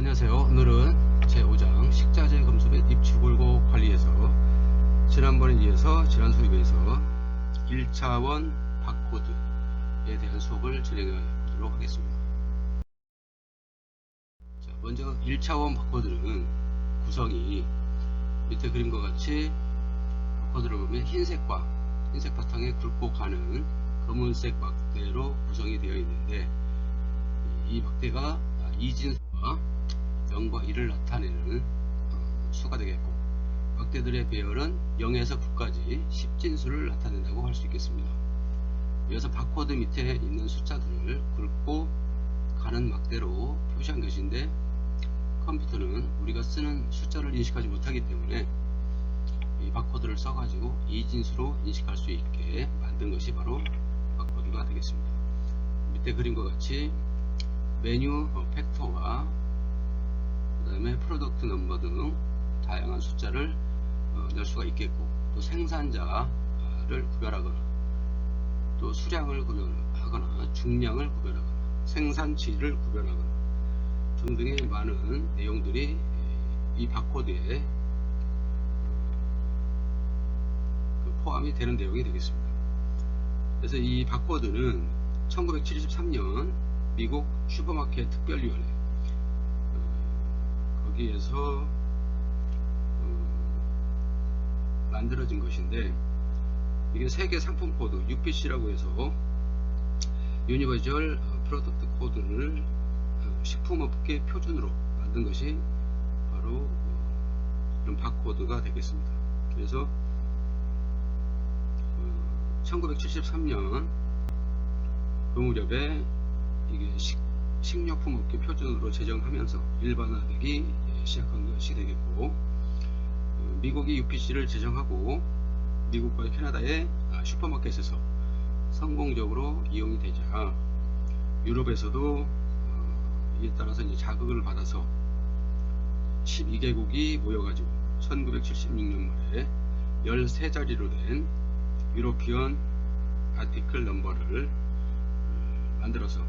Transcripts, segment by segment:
안녕하세요. 오늘은 제5장 식자재 금속의 입출굴고 관리에서 지난번에 이어서 지난 수업에서 1차원 바코드에 대한 수업을 진행해 보도록 하겠습니다. 자, 먼저 1차원 바코드는 구성이 밑에 그림과 같이 바코드를 보면 흰색과 흰색 바탕에 굵고 가는 검은색 막대로 구성이 되어 있는데 이 막대가 이진수와 0과 1을 나타내는 어, 수가 되겠고 막대들의 배열은 0에서 9까지 10진수를 나타낸다고 할 수 있겠습니다. 이어서 바코드 밑에 있는 숫자들을 굵고 가는 막대로 표시한 것인데 컴퓨터는 우리가 쓰는 숫자를 인식하지 못하기 때문에 이 바코드를 써가지고 이진수로 인식할 수 있게 만든 것이 바로 바코드가 되겠습니다. 밑에 그림과 같이 메뉴 어, 팩터와 그 다음에 프로덕트 넘버 등 다양한 숫자를 어, 넣을 수가 있겠고 또 생산자를 구별하거나 또 수량을 구별하거나 중량을 구별하거나 생산치를 구별하거나 등등의 많은 내용들이 이 바코드에 그 포함이 되는 내용이 되겠습니다. 그래서 이 바코드는 1973년 미국 슈퍼마켓 특별위원회 어, 거기에서 어, 만들어진 것인데 이게 세계 상품 코드 UPC라고 해서 유니버셜 프로덕트 코드를 어, 식품업계 표준으로 만든 것이 바로 어, 이런 바코드가 되겠습니다. 그래서 1973년 그 무렵에 이게 식, 식료품 업계 표준으로 제정하면서 일반화되기 시작한 것이 되겠고 어, 미국이 UPC를 제정하고 미국과 캐나다의 아, 슈퍼마켓에서 성공적으로 이용이 되자 유럽에서도 어, 이에 따라서 이제 자극을 받아서 12개국이 모여가지고 1976년 말에 13자리로 된 유로피언 아티클 넘버를 어, 만들어서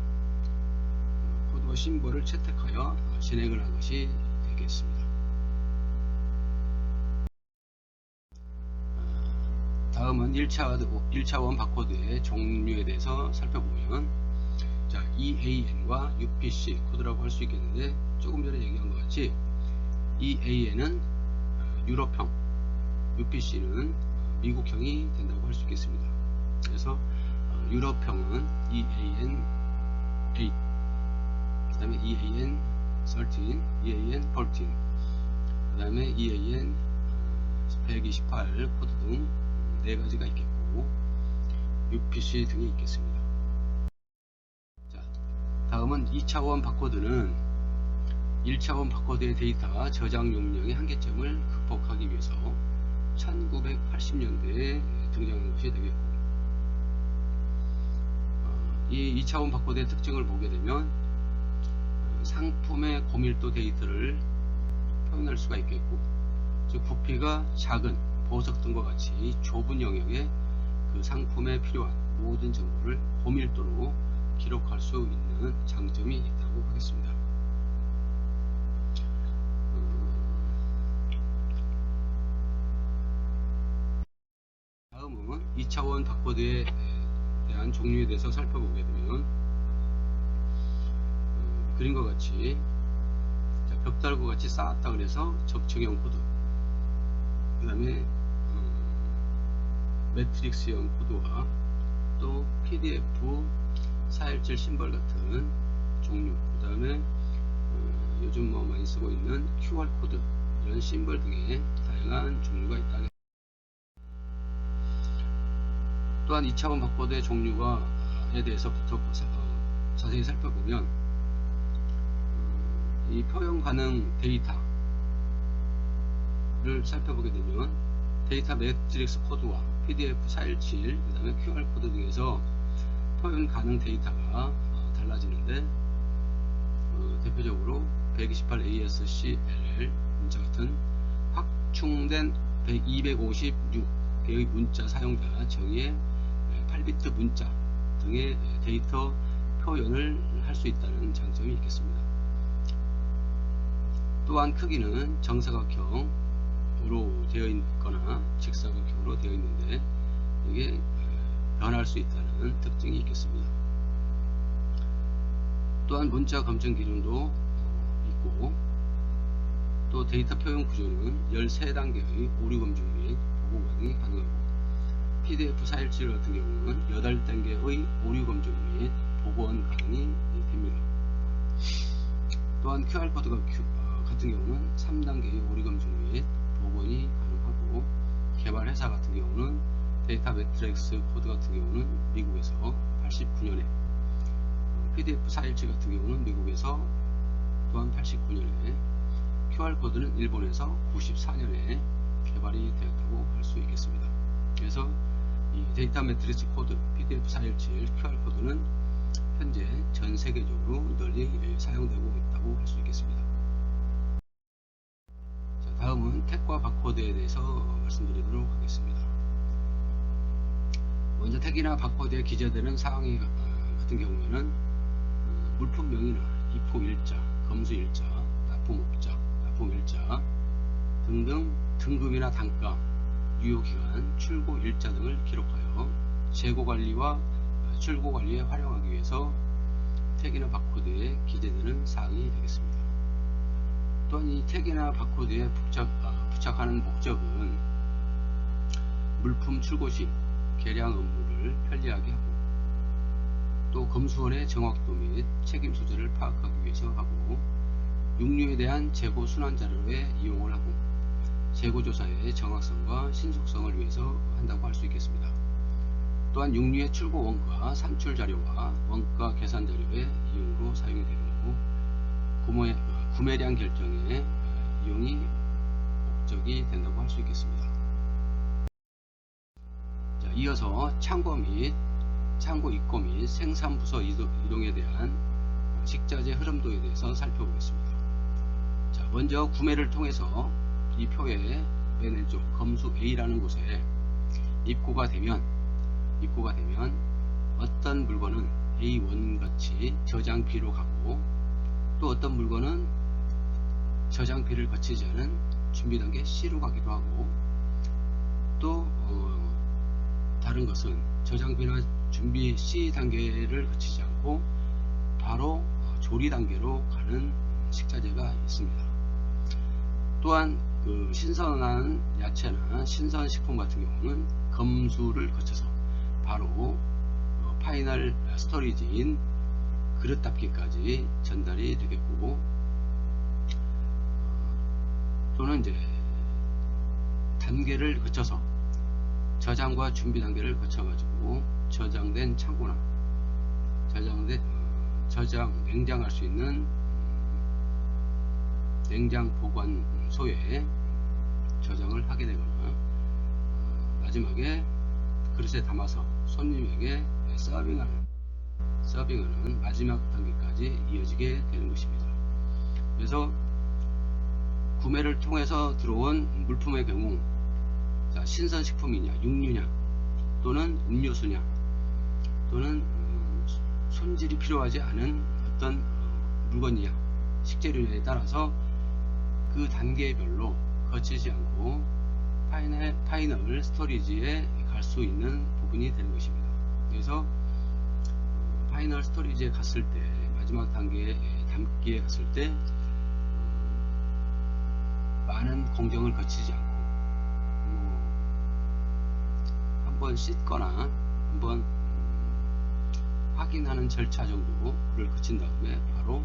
코드와 심볼을 채택하여 진행을 한 것이 되겠습니다. 다음은 1차, 1차원 바코드의 종류에 대해서 살펴보면 자, EAN과 UPC 코드라고 할 수 있겠는데 조금 전에 얘기한 것 같이 EAN은 유럽형, UPC는 미국형이 된다고 할 수 있겠습니다. 그래서 유럽형은 EAN 8그 다음에 EAN 13, EAN 14, 그 다음에 EAN 128 코드 등네 가지가 있겠고 UPC 등이 있겠습니다. 자, 다음은 2차원 바코드는 1차원 바코드의 데이터 저장 용량의 한계점을 극복하기 위해서 1980년대에 등장한 것이 되겠고 어, 이 2차원 바코드의 특징을 보게 되면 상품의 고밀도 데이터를 표현할 수가 있겠고 즉 부피가 작은 보석 등과 같이 좁은 영역에 그 상품에 필요한 모든 정보를 고밀도로 기록할 수 있는 장점이 있다고 하겠습니다. 다음은 2차원 바코드에 대한 종류에 대해서 살펴보게 되면 그림과 같이 자, 벽달과 같이 쌓았다 그래서 접촉형 코드 그 다음에 음, 매트릭스형 코드와 또 PDF 417 심벌 같은 종류. 그 다음에 어, 요즘 뭐 많이 쓰고 있는 QR 코드. 이런 심벌 등의 다양한 종류가 있다. 또한 2차원 바코드의 종류가에 대해서부터 어, 자세히 살펴보면 이 표현 가능 데이터를 살펴보게 되면 데이터 매트릭스 코드와 PDF 417, 그 다음에 QR 코드 등에서 표현 가능 데이터가 어, 달라지는데 어, 대표적으로 128 ASCLL 문자 같은 확충된 256 개의 문자 사용자 정의의 8비트 문자 등의 데이터 표현을 할 수 있다는 장점이 있겠습니다. 또한 크기는 정사각형으로 되어 있거나 직사각형으로 되어 있는데 이게 변할 수 있다는 특징이 있겠습니다. 또한 문자 검증 기준도 어, 있고 또 데이터 표현 구조는 13단계의 오류 검증 및 보고 과정이 가능하고 PDF 파일칠 같은 경우는 8단계의 오류 검증 및 복원 가능이 됩니다. 또한 QR코드가 어, 같은 경우는 3단계의 오류 검증 및 복원이 가능하고 개발 회사 같은 경우는 데이터 매트릭스 코드 같은 경우는 미국에서 89년에 PDF 417 같은 경우는 미국에서 또한 89년에 QR코드는 일본에서 94년에 개발이 되었다고 할 수 있겠습니다. 그래서 이 데이터 매트리스 코드 PDF 417 QR코드는 현재 전 세계적으로 널리 사용되고 있다고 할 수 있겠습니다. 택과 바코드에 대해서 말씀드리도록 하겠습니다. 먼저 택이나 바코드에 기재되는 사항이 어, 같은 경우에는 어, 물품명이나 입고 일자, 검수 일자, 납품업자, 납품 일자 등등 등급이나 단가, 유효기간, 출고 일자 등을 기록하여 재고 관리와 출고 관리에 활용하기 위해서 택이나 바코드에 기재되는 사항이 되겠습니다. 또한 이 택이나 바코드에 부착, 아, 부착하는 목적은 물품 출고 시 계량 업무를 편리하게 하고 또 검수원의 정확도 및 책임 소재를 파악하기 위해서 하고 육류에 대한 재고 순환 자료에 이용을 하고 재고 조사의 정확성과 신속성을 위해서 한다고 할 수 있겠습니다. 또한 육류의 출고 원가 산출 자료와 원가 계산 자료의 이용으로 사용이 되고 구매, 구매량 결정에 이용이 목적이 된다고 할 수 있겠습니다. 자, 이어서 창고 및 창고 입고 및 생산 부서 이동에 대한 식자재 흐름도에 대해서 살펴보겠습니다. 자, 먼저 구매를 통해서 이 표의 맨 왼쪽 검수 A라는 곳에 입고가 되면 입고가 되면 어떤 물건은 A1 같이 저장비로 가고 또 어떤 물건은 저장비를 거치지 않은 준비 단계 C로 가기도 하고 또 어, 다른 것은 저장비나 준비 C 단계를 거치지 않고 바로 어, 조리 단계로 가는 식자재가 있습니다. 또한 그 신선한 야채나 신선 식품 같은 경우는 검수를 거쳐서 바로 어, 파이널 스토리지인 그릇 닦기까지 전달이 되겠고 어, 또는 이제 단계를 거쳐서 저장과 준비 단계를 거쳐가지고 저장된 창고나 저장된 어, 저장 냉장할 수 있는 냉장 보관소에 저장을 하게 되거나 어, 마지막에 그릇에 담아서 손님에게 서빙하는 서빙하는 마지막 단계까지 이어지게 되는 것입니다. 그래서 구매를 통해서 들어온 물품의 경우 자, 신선식품이냐 육류냐 또는 음료수냐 또는 음, 손질이 필요하지 않은 어떤 어, 물건이냐 식재료냐에 따라서 그 단계별로 거치지 않고 파이널, 파이널 스토리지에 갈 수 있는 부분이 되는 것입니다. 그래서 파이널 스토리지에 갔을 때 마지막 단계에 담기에 갔을 때 어, 많은 공정을 거치지 않고 뭐 한번 씻거나 한번 음, 확인하는 절차 정도를 거친 다음에 바로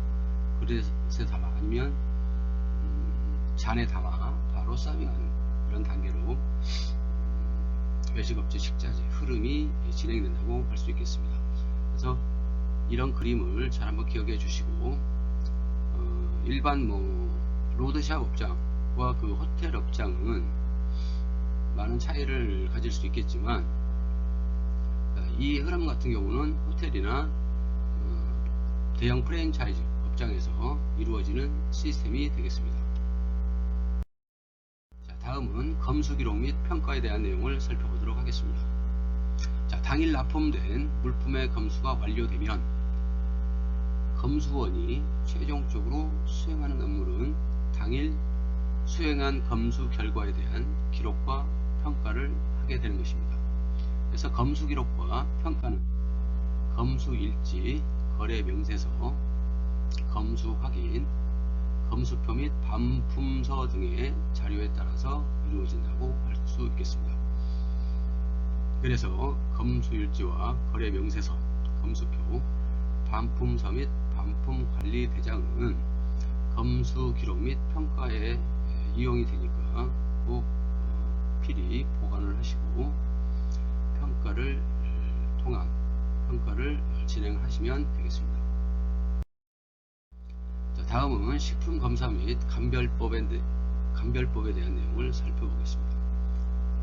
그릇에 담아 아니면 음, 잔에 담아 바로 서빙하는 그런 단계로 음, 외식업체 식자재 흐름이 진행된다고 할수 있겠습니다. 그래서 이런 그림을 잘 한번 기억해 주시고 어, 일반 뭐 로드샵 업장 과 그 호텔 업장은 많은 차이를 가질 수 있겠지만 이 흐름 같은 경우는 호텔이나 어, 대형 프랜차이즈 업장에서 이루어지는 시스템이 되겠습니다. 자, 다음은 검수 기록 및 평가에 대한 내용을 살펴보도록 하겠습니다. 자, 당일 납품된 물품의 검수가 완료되면 검수원이 최종적으로 수행하는 업무는 당일 수행한 검수 결과에 대한 기록과 평가를 하게 되는 것입니다. 그래서 검수 기록과 평가는 검수 일지, 거래 명세서, 검수 확인, 검수표 및 반품서 등의 자료에 따라서 이루어진다고 할 수 있겠습니다. 그래서 검수일지와 거래 명세서, 검수표, 반품서 및 반품 관리 대장은 검수 기록 및 평가에 이용이 되니까 꼭 어, 필히 보관을 하시고 평가를 통한 평가를 진행하시면 되겠습니다. 자, 다음은 식품 검사 및 감별법에, 대- 감별법에 대한 내용을 살펴보겠습니다.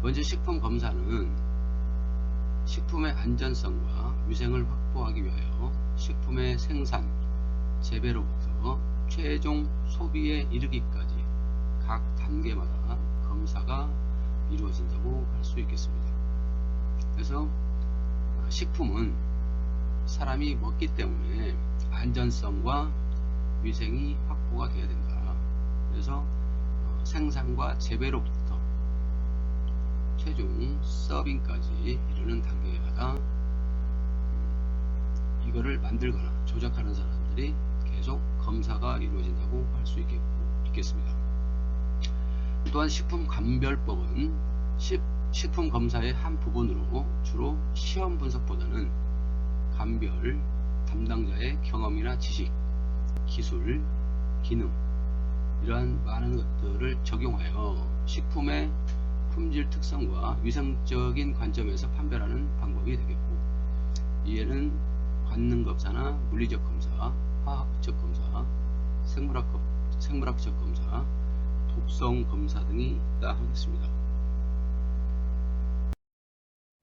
먼저 식품 검사는 식품의 안전성과 위생을 확보하기 위하여 식품의 생산, 재배로부터 최종 소비에 이르기까지 각 단계마다 검사가 이루어진다고 할 수 있겠습니다. 그래서 식품은 사람이 먹기 때문에 안전성과 위생이 확보가 돼야 된다. 그래서 어, 생산과 재배로부터 최종 서빙까지 이르는 단계마다 음, 이거를 만들거나 조작하는 사람들이 계속 검사가 이루어진다고 할 수 있겠습니다. 또한 식품 감별법은 식, 식품 검사의 한 부분으로 주로 시험 분석보다는 감별, 담당자의 경험이나 지식, 기술, 기능 이러한 많은 것들을 적용하여 식품의 품질 특성과 위생적인 관점에서 판별하는 방법이 되겠고 이에는 관능 검사나 물리적 검사, 화학적 검사, 생물학, 생물학적 검사, 독성 검사 등이 있다 하겠습니다.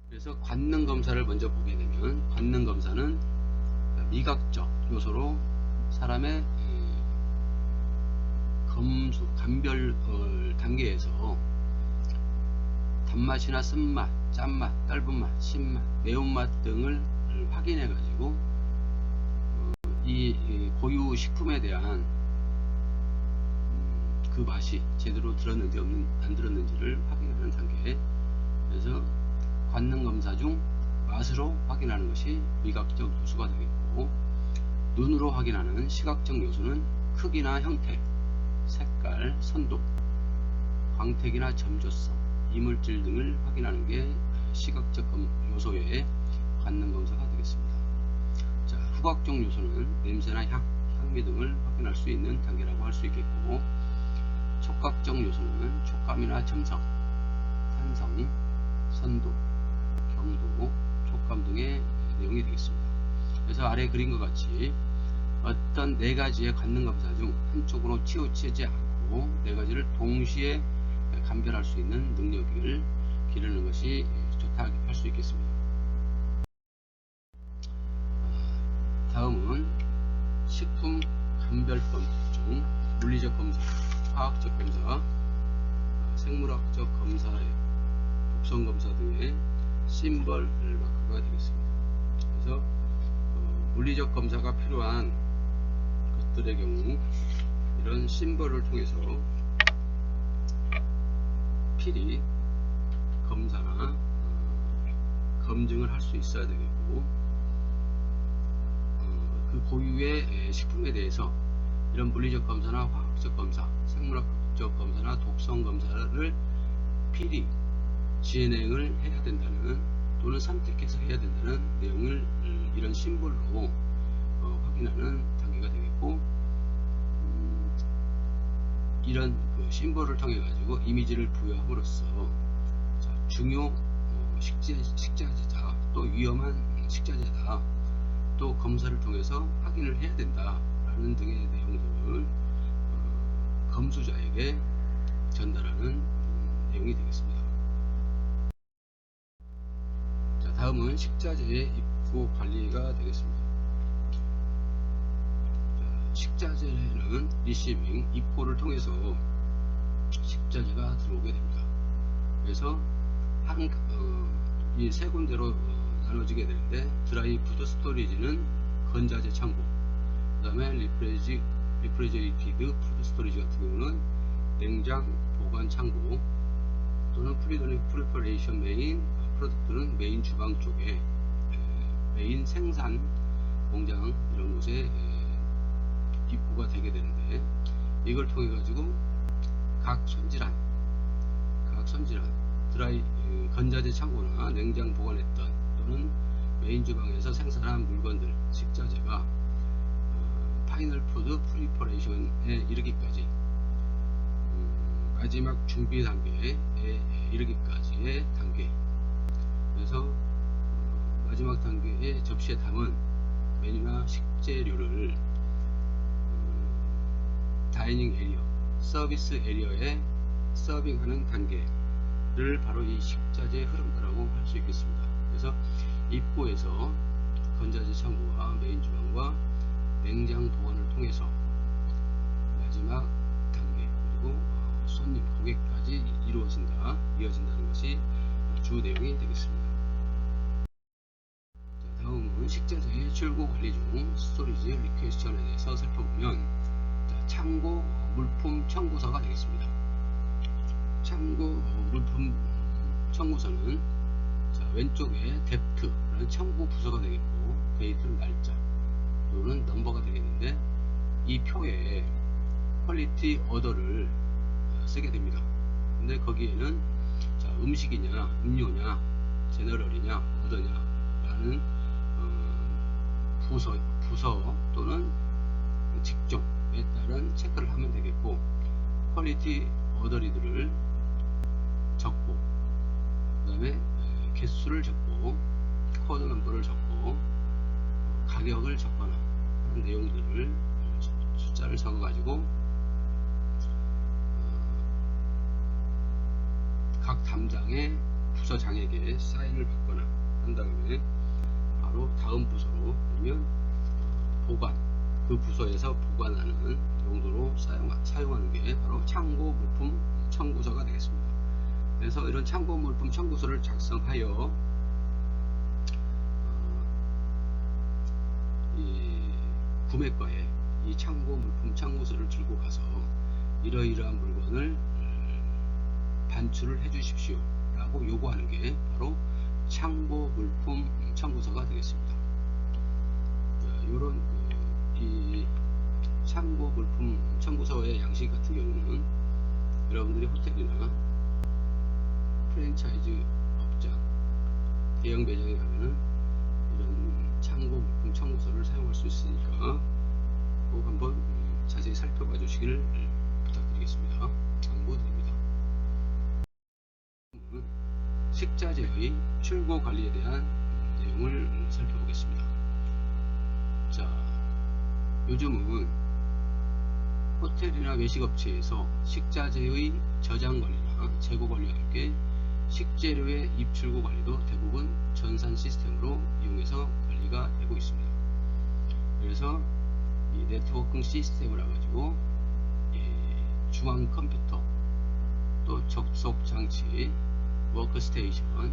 그래서 관능 검사를 먼저 보게 되면 관능 검사는 미각적 요소로 사람의 에, 검수 감별 어, 단계에서 단맛이나 쓴맛, 짠맛, 떫은맛, 신맛, 매운맛 등을 확인해 가지고 어, 이, 이 고유 식품에 대한 음, 그 맛이 제대로 들었는지 없는, 안 들었는지를 확인하는 단계 그래서 관능 검사 중 맛으로 확인하는 것이 미각적 요소가 되겠고 눈으로 확인하는 시각적 요소는 크기나 형태, 색깔, 선도, 광택이나 점조성, 이물질 등을 확인하는 게 시각적 요소의 관능 검사가 되겠습니다. 자, 후각적 요소는 냄새나 향, 향미 등을 확인할 수 있는 단계라고 할 수 있겠고 촉각적 요소는 촉감이나 점성, 산성, 선도, 경도, 촉감 등의 내용이 되겠습니다. 그래서 아래 그린 것 같이 어떤 네 가지의 관능 검사 중 한쪽으로 치우치지 않고 네 가지를 동시에 감별할 수 있는 능력을 기르는 것이 좋다 할 수 있겠습니다. 다음은 식품 감별법 중 물리적 검사, 화학적 검사, 생물학적 검사의 독성 검사 등의 심벌 마크가 되겠습니다. 그래서 어, 물리적 검사가 필요한 것들의 경우 이런 심벌을 통해서 필히 검사나 어, 검증을 할 수 있어야 되겠고 어, 그 고유의 식품에 대해서 이런 물리적 검사나 화학적 검사, 생물학적 검사나 독성 검사를 필히 진행을 해야 된다는 또는 선택해서 해야 된다는 내용을 음, 이런 심볼로 어, 확인하는 단계가 되겠고 음, 이런 그 심볼을 통해 가지고 이미지를 부여함으로써 자, 중요 어, 식재, 식자재다 또 위험한 식자재다 또 검사를 통해서 확인을 해야 된다라는 등의 내용들을 어, 검수자에게 전달하는 음, 내용이 되겠습니다. 자, 다음은 식자재의 입고 관리가 되겠습니다. 자, 식자재는 리시빙, 입고를 통해서 식자재가 들어오게 됩니다. 그래서 한, 어, 이세 군데로 어, 나눠지게 되는데 드라이 푸드 스토리지는 건자재 창고, 그 다음에 리프레지, 리프레제이티드 푸드 스토리지 같은 경우는 냉장 보관 창고 또는 프리퍼레이션 메인 프로덕트는 메인 주방 쪽에 에, 메인 생산 공장 이런 곳에 에, 입구가 되게 되는데 이걸 통해 가지고 각 손질한 각 손질한 드라이 그 건자재 창고나 냉장 보관했던 또는 메인 주방에서 생산한 물건들 식자재가 어, 파이널 푸드 프리퍼레이션에 이르기까지 음, 마지막 준비 단계에 이르기까지의 단계 그래서 어, 마지막 단계의 접시에 담은 메뉴나 식재료를 음, 다이닝 에리어 서비스 에리어에 서빙하는 단계를 바로 이 식자재 흐름이라고 할 수 있겠습니다. 그래서 입구에서 건자재 창고와 메인 주방과 냉장 보관을 통해서 마지막 단계 그리고 어, 손님 고객까지 이루어진다 이어진다는 것이 주 내용이 되겠습니다. 자, 다음은 식자재의 출고 관리 중 스토리지 리퀘스천에 대해서 살펴보면 자, 창고 물품 청구서가 되겠습니다. 창고 물품 청구서는 자, 왼쪽에 뎁트라는 청구 부서가 되겠고 데이트는 날짜 또는 넘버가 되겠는데 이 표에 퀄리티 어더를 어, 쓰게 됩니다. 근데 거기에는 자, 음식이냐 음료냐 제너럴이냐 어더냐 라는 어, 부서 부서 또는 직종에 따른 체크를 하면 되겠고 퀄리티 어더리들을 적고 그 다음에 개수를 적고 코드 넘버를 적고 어, 가격을 적거 나 하는 내용들을 어, 수- 숫자를 적어 가지고 각 담당의 부서장에게 사인을 받거나 한 다음에 바로 다음 부서로 아니면 어, 보관 그 부서에서 보관하는 용도로 사용, 사용하는 게 바로 참고 물품 청구서가 되겠습니다. 그래서 이런 참고 물품 청구서를 작성하여 구매과에 이 참고 물품 청구서를 들고 가서 이러이러한 물건을 음, 반출을 해 주십시오 라고 요구하는 게 바로 참고 물품 청구서가 되겠습니다. 이런 그, 이 참고 물품 청구서의 양식 같은 경우는 여러분들이 호텔이나 프랜차이즈 업장 대형 매장에 가면은 참고 물품 청구서를 사용할 수 있으니까 꼭 한번 음, 자세히 살펴봐 주시기를 음, 부탁드리겠습니다. 당부드립니다. 다음은 식자재의 출고 관리에 대한 내용을 음, 살펴보겠습니다. 자, 요즘은 호텔이나 외식업체에서 식자재의 저장 관리나 재고 관리와 함께 식재료의 입출고 관리도 대부분 전산 시스템으로 이용해서 관리가 되고 있습니다. 그래서 이 네트워킹 시스템을 해가지고 이 중앙 컴퓨터 또 접속 장치, 워크스테이션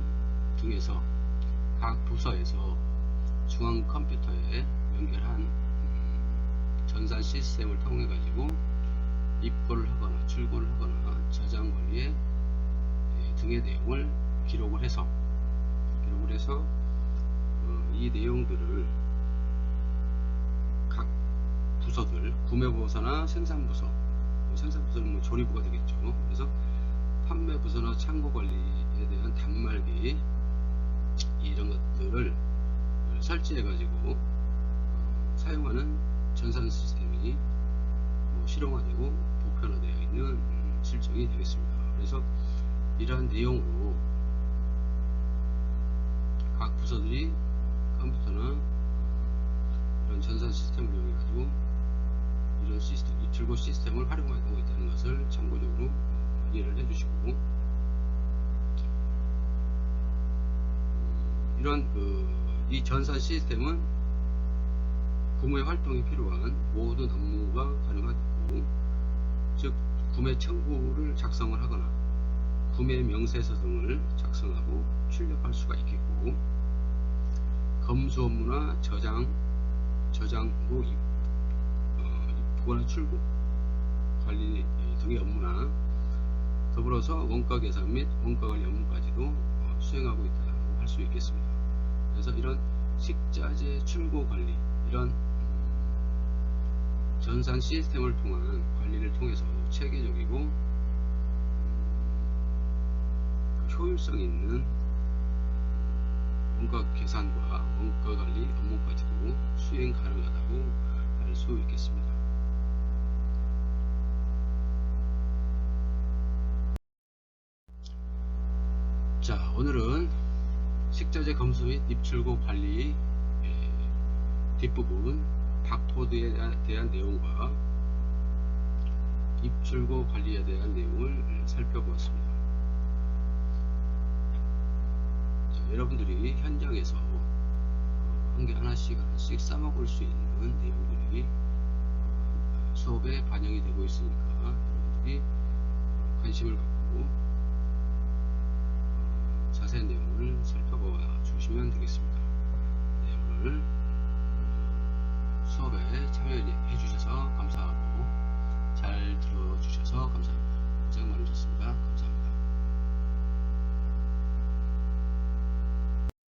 등에서 각 부서에서 중앙 컴퓨터에 연결한 음, 전산 시스템을 통해 가지고 입고를 하거나 출고를 하거나 저장 관리에 예, 등의 내용을 기록을 해서 기록을 해서 어, 이 내용들을 각 부서들 구매부서나 생산부서 생산부서는 뭐 조리부가 되겠죠 그래서 판매부서나 창고 관리에 대한 단말기 이런 것들을 설치해 가지고 어, 사용하는 전산 시스템이 뭐 실용화되고 보편화되어 있는 음, 실정이 되겠습니다. 그래서 이러한 내용으로 시스템을 활용하고 있다는 것을 참고적으로 이해를 해주시고. 이런 그 이 전산 시스템은 구매 활동에 필요한 모든 업무가 가능하고 즉 구매 청구를 작성을 하거나 구매 명세서 등을 작성하고 출력할 수가 있겠고 검수 업무나 저장 저장고 입, 어, 입고나 출고 관리 등의 업무나 더불어서 원가 계산 및 원가 관리 업무까지도 어, 수행하고 있다고 할 수 있겠습니다. 그래서 이런 식자재 출고 관리 이런 음, 전산 시스템을 통한 관리를 통해서 체계적이고 음, 효율성 있는 원가 계산과 원가 관리 업무까지도 수행 가능하다고 할 수 있겠습니다. 오늘은 식자재 검수 및 입출고 관리 뒷부분 박포드에 대한 내용과 입출고 관리에 대한 내용을 살펴보았습니다. 자, 여러분들이 현장에서 어, 한개 하나씩 하나씩 싸먹을 수 있는 내용들이 어, 수업에 반영이 되고 있으니까 여러분들이 어, 관심을 갖고 자세한 내용을 살펴보아 주시면 되겠습니다. 네, 오늘 어, 수업에 참여해 주셔서 감사하고 잘 들어주셔서 감사합니다. 고생 많으셨습니다. 감사합니다.